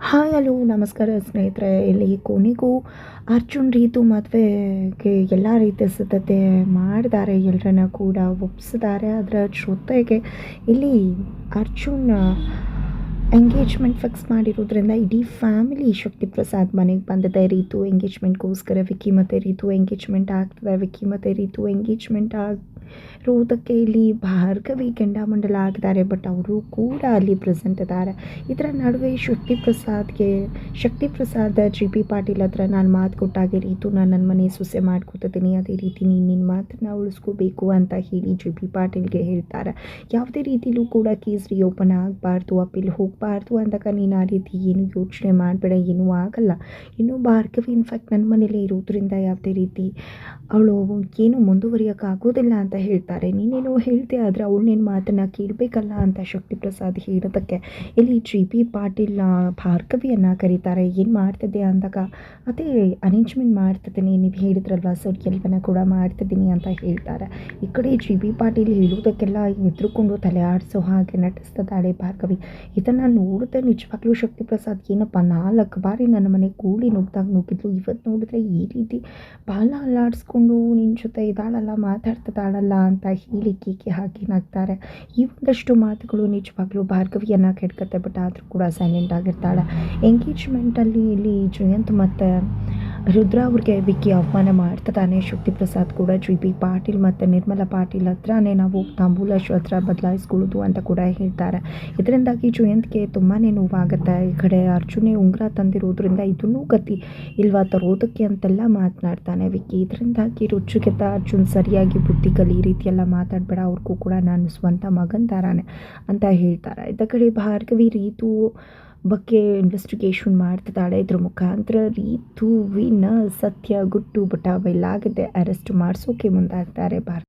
Hi, hello, ನಮಸ್ಕಾರ ಸ್ನೇಹಿತರೆ. ಇಲ್ಲಿ ಕೊನೆಗೂ ಅರ್ಜುನ್ ರೀತು ಮದುವೆಗೆ ಎಲ್ಲ ರೀತಿಯ ಸಿದ್ಧತೆ ಮಾಡಿದ್ದಾರೆ. ಎಲ್ಲರನ್ನ ಕೂಡ ಒಪ್ಪಿಸಿದ್ದಾರೆ. ಅದರ ಜೊತೆಗೆ ಇಲ್ಲಿ ಅರ್ಜುನ್ ಎಂಗೇಜ್ಮೆಂಟ್ ಫಿಕ್ಸ್ ಮಾಡಿರೋದ್ರಿಂದ ಇಡೀ ಫ್ಯಾಮಿಲಿ ಶಕ್ತಿ ಪ್ರಸಾದ್ ಮನೆಗೆ ಬಂದಿದೆ. ರೀತು ಎಂಗೇಜ್ಮೆಂಟ್ಗೋಸ್ಕರ ವಿಕ್ಕಿ ಮತ್ತು ರೀತು ಎಂಗೇಜ್ಮೆಂಟ್ ಆಗ್ತದೆ. ವಿಕ್ಕಿ ಮತ್ತು ರೀತು ಎಂಗೇಜ್ಮೆಂಟ್ ಆಗಿರೋದಕ್ಕೆ ಇಲ್ಲಿ ಭಾರ್ಗವಿ ಕೆಂಡಾಮಂಡಲ ಆಗಿದ್ದಾರೆ ಬಟ್ ಅವರು ಕೂಡ ಅಲ್ಲಿ ಪ್ರೆಸೆಂಟ್ ಇದ್ದಾರೆ. ಇದರ ನಡುವೆ ಶಕ್ತಿ ಪ್ರಸಾದ್ಗೆ ಶಕ್ತಿ ಪ್ರಸಾದ್ ಜಿ ಪಿ ಪಾಟೀಲ್ ಹತ್ರ ನಾನು ಮಾತು ಕೊಟ್ಟಾಗೆ ರೀತು ನಾನು ನನ್ನ ಮನೆ ಸೊಸೆ ಮಾಡ್ಕೊತಿದ್ದೀನಿ ಅದೇ ರೀತಿ ನೀನು ನಿನ್ನ ಮಾತನ್ನ ಉಳಿಸ್ಕೋಬೇಕು ಅಂತ ಹೇಳಿ ಜಿ ಪಿ ಪಾಟೀಲ್ಗೆ ಹೇಳ್ತಾರೆ. ಯಾವುದೇ ರೀತಿಲೂ ಕೂಡ ಕೇಸ್ ರಿಓಪನ್ ಆಗಬಾರ್ದು ಅಪೀಲ್ ಹೋಗಬಾರ್ದು ಅಂದಾಗ ನೀನು ಆ ರೀತಿ ಏನು ಯೋಚನೆ ಮಾಡಬೇಡ, ಏನೂ ಆಗಲ್ಲ. ಇನ್ನು ಭಾರ್ಗವಿ ಇನ್ಫ್ಯಾಕ್ಟ್ ನನ್ನ ಮನೇಲಿ ಇರೋದ್ರಿಂದ ಯಾವುದೇ ರೀತಿ ಅವಳು ಏನು ಮುಂದುವರಿಯೋಕ್ಕಾಗೋದಿಲ್ಲ ಅಂತ ಹೇಳ್ತಾರೆ. ನೀನೇನೋ ಹೇಳ್ತೆ ಆದರೆ ಅವಳು ನಿನ್ನ ಮಾತನ್ನು ಕೇಳಬೇಕಲ್ಲ ಅಂತ ಶಕ್ತಿ ಪ್ರಸಾದ್ ಹೇಳೋದಕ್ಕೆ. ಇಲ್ಲಿ ಜಿ ಪಿ ಪಾಟೀಲ್ ಭಾರ್ಗವಿಯನ್ನು ಕರೀತಾರೆ. ಏನು ಮಾಡ್ತಿದ್ದೆ ಅಂದಾಗ, ಅದೇ ಅರೇಂಜ್ಮೆಂಟ್ ಮಾಡ್ತಿದ್ದೀನಿ. ನೀವು ಹೇಳಿದ್ರಲ್ವ, ಸರ್ ಕೆಲವನ್ನ ಕೂಡ ಮಾಡ್ತಿದ್ದೀನಿ ಅಂತ ಹೇಳ್ತಾರೆ. ಈ ಕಡೆ ಜಿ ಬಿ ಪಾಟೀಲ್ ಹೇಳುವುದಕ್ಕೆಲ್ಲ ಎದ್ರುಕೊಂಡು ತಲೆ ಆಡಿಸೋ ಹಾಗೆ ನಟಿಸ್ತದಾಳೆ ಭಾರ್ಗವಿ. ಇದನ್ನು ನೋಡಿದ್ರೆ ನಿಜವಾಗ್ಲೂ ಶಕ್ತಿ ಪ್ರಸಾದ್ ಏನಪ್ಪ, ನಾಲ್ಕು ಬಾರಿ ನನ್ನ ಮನೆ ಕೂಡಿ ನುಗ್ದಾಗ ನುಗ್ಗಿದ್ಲು ಇವತ್ತು ನೋಡಿದ್ರೆ ಈ ರೀತಿ ಬಾಲ ಅಲ್ಲಾಡಿಸ್ಕೊಂಡು ನಿನ್ನ ಜೊತೆ ಇದಾಳಲ್ಲ ಮಾತಾಡ್ತಿದ್ದಾಳಲ್ಲ. ಅಂತ ಹೇಳಿ ಕೇಕೆ ಹಾಕಿ ನಗ್ತಾರೆ. ಈ ಒಂದಷ್ಟು ಮಾತುಗಳು ನಿಜವಾಗ್ಲೂ ಭಾರ್ಗವಿಯನ್ನು ಕೆಡ್ಕತ್ತೆ ಬಟ್ ಆದರೂ ಕೂಡ ಸೈಲೆಂಟ್ ಆಗಿರ್ತಾಳೆ. ಎಂಗೇಜ್ಮೆಂಟಲ್ಲಿ ಇಲ್ಲಿ ಜಯಂತ್ ಮತ್ತು ರುದ್ರ ಅವ್ರಿಗೆ ವಿಕ್ಕಿ ಅವಮಾನ ತಾನೆ ಶಕ್ತಿ ಪ್ರಸಾದ್ ಕೂಡ ಜಿ ಬಿ ಪಾಟೀಲ್ ಮತ್ತು ನಿರ್ಮಲಾ ಪಾಟೀಲ್ ಹತ್ರನೇ ನಾವು ತಾಂಬೂಲ ಹತ್ರ ಬದಲಾಯಿಸ್ಕೊಳ್ಳೋದು ಅಂತ ಕೂಡ ಹೇಳ್ತಾರೆ. ಇದರಿಂದಾಗಿ ಜಯಂತ್ಗೆ ತುಂಬಾ ನೋವಾಗುತ್ತೆ. ಈ ಕಡೆ ಅರ್ಜುನೇ ಉಂಗುರ ತಂದಿರೋದ್ರಿಂದ ಇದನ್ನೂ ಗತಿ ಇಲ್ವಾ ತರೋದಕ್ಕೆ ಅಂತೆಲ್ಲ ಮಾತನಾಡ್ತಾನೆ ವಿಕ್ಕಿ. ಇದರಿಂದಾಗಿ ರುಚಿಗೆತ ಅರ್ಜುನ್ ಸರಿಯಾಗಿ ಬುದ್ಧಿ ಕಲಿ ಈ ರೀತಿ ಎಲ್ಲ ಮಾತಾಡಬೇಡ, ಅವ್ರಿಗೂ ಕೂಡ ನಾನು ಸ್ವಂತ ಮಗನ್ ತಾರಾನೆ ಅಂತ ಹೇಳ್ತಾರೆ. ಇದ ಕಡೆ ಭಾರ್ಗವಿ, ರೀತು ಬಗ್ಗೆ ಇನ್ವೆಸ್ಟಿಗೇಷನ್ ಮಾಡ್ತಿದ್ದಾಳೆ ಇದ್ರ ಮುಖಾಂತರ ರೀತುವಿನ ಸತ್ಯ ಗುಟ್ಟು ಬಟ ಬಯಲಾಗಿದೆ ಅರೆಸ್ಟ್ ಮಾಡಿಸೋಕೆ ಮುಂದಾಗ್ತಾರೆ ಭಾರ್ಗವಿ